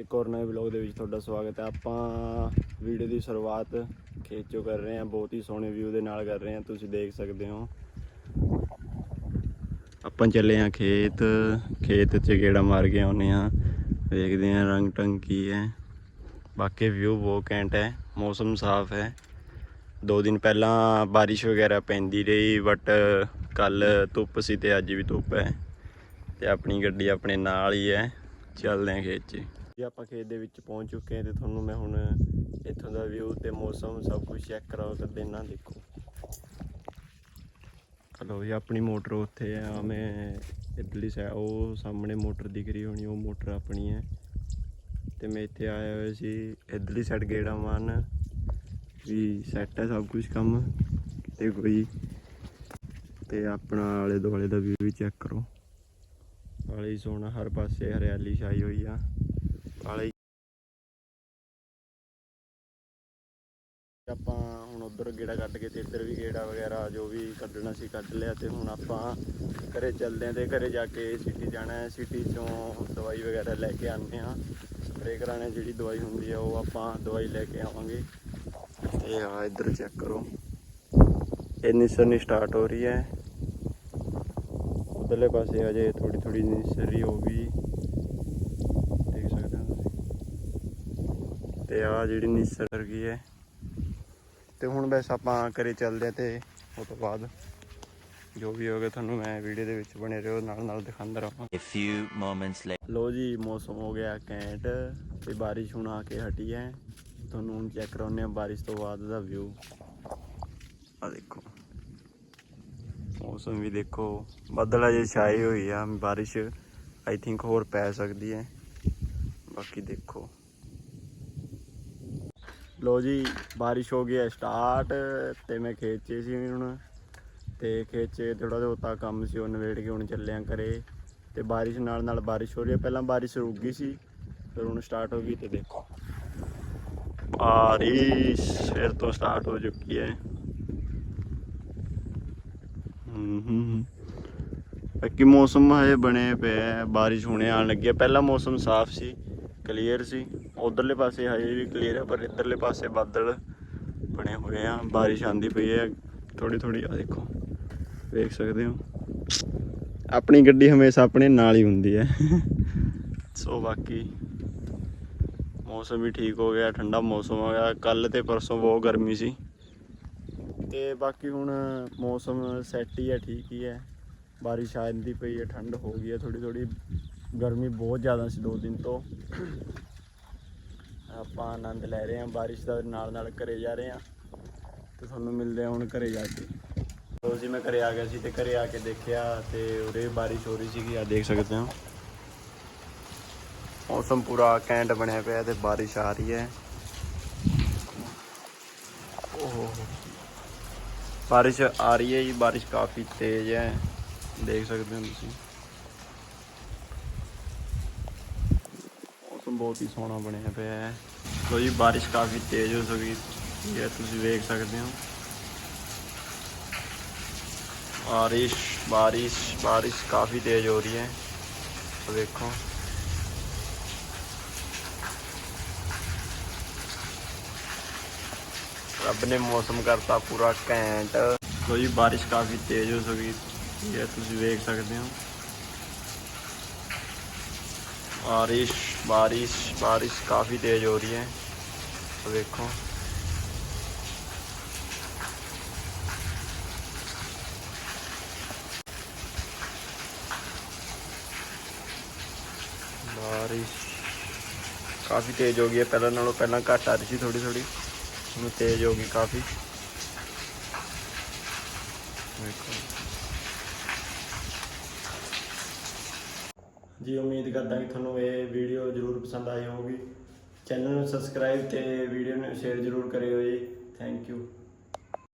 ਇੱਕ ਹੋਰ ਨਵੇਂ ਵਲੌਗ ਦੇ ਵਿੱਚ ਤੁਹਾਡਾ ਸਵਾਗਤ ਹੈ। ਆਪਾਂ ਵੀਡੀਓ ਦੀ ਸ਼ੁਰੂਆਤ ਖੇਤ ਚੋਂ ਕਰ ਰਹੇ ਹਾਂ, ਬਹੁਤ ਹੀ ਸੋਹਣੇ ਵਿਊ ਦੇ ਨਾਲ ਕਰ ਰਹੇ ਹਾਂ, ਤੁਸੀਂ ਦੇਖ ਸਕਦੇ ਹੋ। ਆਪਾਂ ਚੱਲੇ ਹਾਂ ਖੇਤ ਖੇਤ 'ਚ ਗੇੜਾ ਮਾਰ ਕੇ ਆਉਨੇ ਹਾਂ। ਵੇਖਦੇ ਹਾਂ ਰੰਗ ਟੰਗ ਕੀ ਹੈ। ਬਾਕੀ ਵਿਊ ਬਹੁਤ ਘੈਂਟ ਹੈ, ਮੌਸਮ ਸਾਫ਼ ਹੈ। ਦੋ ਦਿਨ ਪਹਿਲਾਂ ਬਾਰਿਸ਼ ਵਗੈਰਾ ਪੈਂਦੀ ਰਹੀ ਬਟ ਕੱਲ ਧੁੱਪ ਸੀ ਤੇ ਅੱਜ ਵੀ ਧੁੱਪ ਹੈ। ਤੇ ਆਪਣੀ ਗੱਡੀ ਆਪਣੇ ਨਾਲ ਹੀ ਹੈ। ਚੱਲਦੇ ਹਾਂ ਖੇਤ 'ਚ। ਜੀ ਆਪਾਂ ਖੇਤ ਦੇ ਵਿੱਚ ਪਹੁੰਚ ਚੁੱਕੇ ਹਾਂ ਤੇ ਤੁਹਾਨੂੰ ਮੈਂ ਹੁਣ ਇੱਥੋਂ ਦਾ ਵਿਊ ਤੇ ਮੌਸਮ ਸਭ ਕੁਝ ਚੈੱਕ ਕਰਾਉ ਕਰ ਦੇਣਾ ਦੇਖੋ। ਹਲੋ ਜੀ, ਆਪਣੀ ਮੋਟਰ ਉੱਥੇ ਆ, ਮੈਂ ਇਧਰਲੀ ਸਾਈਡ ਉਹ ਸਾਹਮਣੇ ਮੋਟਰ ਦਿਖ ਰਹੀ ਹੋਣੀ, ਉਹ ਮੋਟਰ ਆਪਣੀ ਹੈ। ਤੇ ਮੈਂ ਇੱਥੇ ਆਇਆ ਹੋਇਆ ਸੀ, ਇਧਰਲੀ ਸਾਈਡ ਗੇੜਾ ਮਾਰਨ। ਵੀ ਸੈੱਟ ਹੈ ਸਭ ਕੁਝ ਕੰਮ, ਤੇ ਕੋਈ ਤੇ ਆਪਣਾ ਆਲੇ ਦੁਆਲੇ ਦਾ ਵਿਊ ਵੀ ਚੈੱਕ ਕਰੋ। ਬਾਲੇ ਹੀ ਸੋਹਣਾ ਹਰ ਪਾਸੇ ਹਰਿਆਲੀ ਛਾਈ ਹੋਈ ਆ। ਆਪਾਂ ਹੁਣ ਉਧਰ ਗੇੜਾ ਕੱਢ ਕੇ ਤੇ ਇੱਧਰ ਵੀ ਗੇੜਾ ਵਗੈਰਾ ਜੋ ਵੀ ਕੱਢਣਾ ਸੀ ਕੱਢ ਲਿਆ ਤੇ ਹੁਣ ਆਪਾਂ ਘਰੇ ਚੱਲਦੇ ਆਂ ਤੇ ਘਰੇ ਜਾ ਕੇ ਸਿਟੀ ਜਾਣਾ ਹੈ। ਸਿਟੀ ਚੋਂ ਦਵਾਈ ਵਗੈਰਾ ਲੈ ਕੇ ਆਉਂਦੇ ਆ ਸਪਰੇ ਕਰਾਣੇ ਜਿਹੜੀ ਦਵਾਈ ਹੁੰਦੀ ਆ ਉਹ ਆਪਾਂ ਦਵਾਈ ਲੈ ਕੇ ਆਵਾਂਗੇ। ਇਹ ਆ ਇੱਧਰ ਚੈੱਕ ਕਰੋ। ਇਹ ਨਿਸਰਨੀ ਸਟਾਰਟ ਹੋ ਰਹੀ ਹੈ। ਉਧਰਲੇ ਪਾਸੇ ਅਜੇ ਥੋੜੀ ਥੋੜੀ ਨਿਸਰੀ ਹੋ ਵੀ ਦੇਖ ਸਕਦੇ ਹੋ ਤੁਸੀਂ? ਤੇ ਆ ਜਿਹੜੀ ਨਿਸਰ ਗਈ ਹੈ। ਤੇ ਹੁਣ ਬਸ ਆਪਾਂ ਘਰੇ ਚੱਲਦੇ ਆ ਤੇ ਉਸ ਤੋਂ ਬਾਅਦ ਜੋ ਵੀ ਹੋਗਾ ਤੁਹਾਨੂੰ ਮੈਂ ਵੀਡੀਓ ਦੇ ਵਿੱਚ ਬਣੇ ਰਹੋ ਨਾਲ ਨਾਲ ਦਿਖਾਉਂਦਾ ਰਹਾਂ A few moments later. ਲੋ ਜੀ ਮੌਸਮ ਹੋ ਗਿਆ ਕੈਂਟ ਤੇ ਬਾਰਿਸ਼ ਹੁਣ ਆ ਕੇ ਹਟੀ ਹੈ। ਤੁਹਾਨੂੰ ਹੁਣ ਚੈੱਕ ਕਰਾਉਂਦੇ ਆ ਬਾਰਿਸ਼ ਤੋਂ ਬਾਅਦ ਦਾ ਵਿਊ ਆ ਦੇਖੋ ਮੌਸਮ ਵੀ ਦੇਖੋ ਬੱਦਲ ਅਜੇ ਛਾਏ ਹੋਈ ਆ ਬਾਰਿਸ਼ ਆਈ ਥਿੰਕ ਹੋਰ ਪੈ ਸਕਦੀ ਹੈ। ਬਾਕੀ ਦੇਖੋ। ਲੋ ਜੀ, ਬਾਰਿਸ਼ ਹੋ ਗਈ ਹੈ ਸਟਾਰਟ ਤੇ ਮੈਂ ਖੇਤ 'ਚ ਸੀ ਹੁਣ। ਤੇ ਖੇਤ 'ਚ ਥੋੜਾ ਬਹੁਤਾ ਕੰਮ ਸੀ, ਉਹ ਨਵੇੜ ਕੇ ਹੁਣ ਚੱਲਿਆ ਘਰੇ। ਤੇ ਬਾਰਿਸ਼ ਨਾਲ ਨਾਲ ਬਾਰਿਸ਼ ਹੋ ਰਹੀ ਹੈ। ਪਹਿਲਾਂ ਬਾਰਿਸ਼ ਰੁਕ ਗਈ ਸੀ, ਫਿਰ ਹੁਣ ਸਟਾਰਟ ਹੋ ਗਈ ਤੇ ਦੇਖੋ। ਬਾਰਿਸ਼ ਫਿਰ ਤੋਂ ਸਟਾਰਟ ਹੋ ਚੁੱਕੀ ਹੈ। ਹੂੰ ਹੂੰ ਹੂੰ। ਬਾਕੀ ਮੌਸਮ ਹਜੇ ਬਣੇ ਪਿਆ ਬਾਰਿਸ਼ ਹੁਣੇ ਆਉਣ ਲੱਗੀ ਹੈ। ਪਹਿਲਾਂ ਮੌਸਮ ਸਾਫ਼ ਸੀ ਕਲੀਅਰ ਸੀ। ਉਧਰਲੇ ਪਾਸੇ ਹਜੇ ਵੀ ਕਲੀਅਰ ਹੈ ਪਰ ਇੱਧਰਲੇ ਪਾਸੇ ਬਾਦਲ ਬਣੇ ਹੋਏ ਆ। ਬਾਰਿਸ਼ ਆਂਦੀ ਪਈ ਹੈ ਥੋੜੀ ਥੋੜੀ ਆ ਦੇਖੋ। ਵੇਖ ਸਕਦੇ ਹੋ। ਆਪਣੀ ਗੱਡੀ ਹਮੇਸ਼ਾ ਆਪਣੇ ਨਾਲ ਹੀ ਹੁੰਦੀ ਹੈ। ਸੋ ਬਾਕੀ ਮੌਸਮ ਵੀ ਠੀਕ ਹੋ ਗਿਆ, ਠੰਡਾ ਮੌਸਮ ਹੋ ਗਿਆ। ਕੱਲ ਤੇ ਪਰਸੋਂ ਬਹੁਤ ਗਰਮੀ ਸੀ। ਤੇ ਬਾਕੀ ਹੁਣ ਮੌਸਮ ਸੈੱਟ ਹੀ ਹੈ ਠੀਕ ਹੀ ਹੈ ਬਾਰਿਸ਼ ਆਂਦੀ ਪਈ ਹੈ ਠੰਡ ਹੋ ਗਈ ਹੈ ਥੋੜੀ ਥੋੜੀ ਗਰਮੀ ਬਹੁਤ ਜ਼ਿਆਦਾ ਸੀ ਦੋ ਦਿਨ ਤੋਂ। ਆਪਾਂ ਆਨੰਦ ਲੈ ਰਹੇ ਹਾਂ, ਬਾਰਿਸ਼ ਦਾ ਨਾਲ ਨਾਲ ਘਰੇ ਜਾ ਰਹੇ ਹਾਂ। ਤੇ ਤੁਹਾਨੂੰ ਮਿਲਦੇ ਹਾਂ ਹੁਣ ਘਰੇ ਜਾ ਕੇ। ਲੋ ਜੀ, ਮੈਂ ਘਰੇ ਆ ਗਿਆ ਸੀ ਤੇ ਘਰੇ ਆ ਕੇ ਦੇਖਿਆ ਤੇ ਉਰੇ ਬਾਰਿਸ਼ ਹੋ ਰਹੀ ਸੀਗੀ ਆ ਦੇਖ ਸਕਦੇ ਹੋ। ਮੌਸਮ ਪੂਰਾ ਕੈਂਟ ਬਣਿਆ ਪਿਆ ਤੇ ਬਾਰਿਸ਼ ਆ ਰਹੀ ਹੈ। ਓਹੋ। ਬਾਰਿਸ਼ ਆ ਰਹੀ ਹੈ ਜੀ, ਬਾਰਿਸ਼ ਕਾਫੀ ਤੇਜ਼ ਹੈ। ਦੇਖ ਸਕਦੇ ਹੋ ਤੁਸੀਂ। ਬਹੁਤ ਹੀ ਸੋਹਣਾ ਬਣਿਆ ਪਿਆ ਹੈ। ਲੋ ਜੀ, ਬਾਰਿਸ਼ ਕਾਫੀ ਤੇਜ਼ ਹੋ ਗਈ ਇਹ ਤੁਸੀਂ ਵੇਖ ਸਕਦੇ ਹੋ। ਬਾਰਿਸ਼ ਬਾਰਿਸ਼ ਬਾਰਿਸ਼ ਕਾਫੀ ਤੇਜ਼ ਹੋ ਰਹੀ ਹੈ। ਵੇਖੋ। ਰੱਬ ਨੇ ਮੌਸਮ ਕਰਤਾ ਪੂਰਾ ਘੈਂਟ। ਲੋ ਜੀ, ਬਾਰਿਸ਼ ਕਾਫੀ ਤੇਜ਼ ਹੋ ਗਈ ਇਹ ਤੁਸੀਂ ਵੇਖ ਸਕਦੇ ਹੋ। ਬਾਰਿਸ਼ ਬਾਰਿਸ਼ ਬਾਰਿਸ਼ ਕਾਫੀ ਤੇਜ਼ ਹੋ ਰਹੀ ਹੈ तो देखो ਬਾਰਿਸ਼ ਕਾਫੀ ਤੇਜ਼ ਹੋ ਗਈ ਹੈ ਪਹਿਲਾਂ ਨਾਲੋਂ ਪਹਿਲਾਂ ਘੱਟ ਆ ਰਹੀ ਸੀ ਥੋੜੀ ਥੋੜੀ ਹੁਣ ਤੇਜ਼ ਹੋ ਗਈ ਕਾਫੀ ਵੇਖੋ ਜੀ, ਉਮੀਦ ਕਰਦਾ ਕਿ ਤੁਹਾਨੂੰ ਇਹ ਵੀਡੀਓ ਜ਼ਰੂਰ ਪਸੰਦ ਆਈ ਹੋਵੇਗੀ ਚੈਨਲ ਨੂੰ ਸਬਸਕ੍ਰਾਈਬ ਤੇ ਵੀਡੀਓ ਨੂੰ ਸ਼ੇਅਰ ਜ਼ਰੂਰ ਕਰਿਓ ਜੀ। Thank you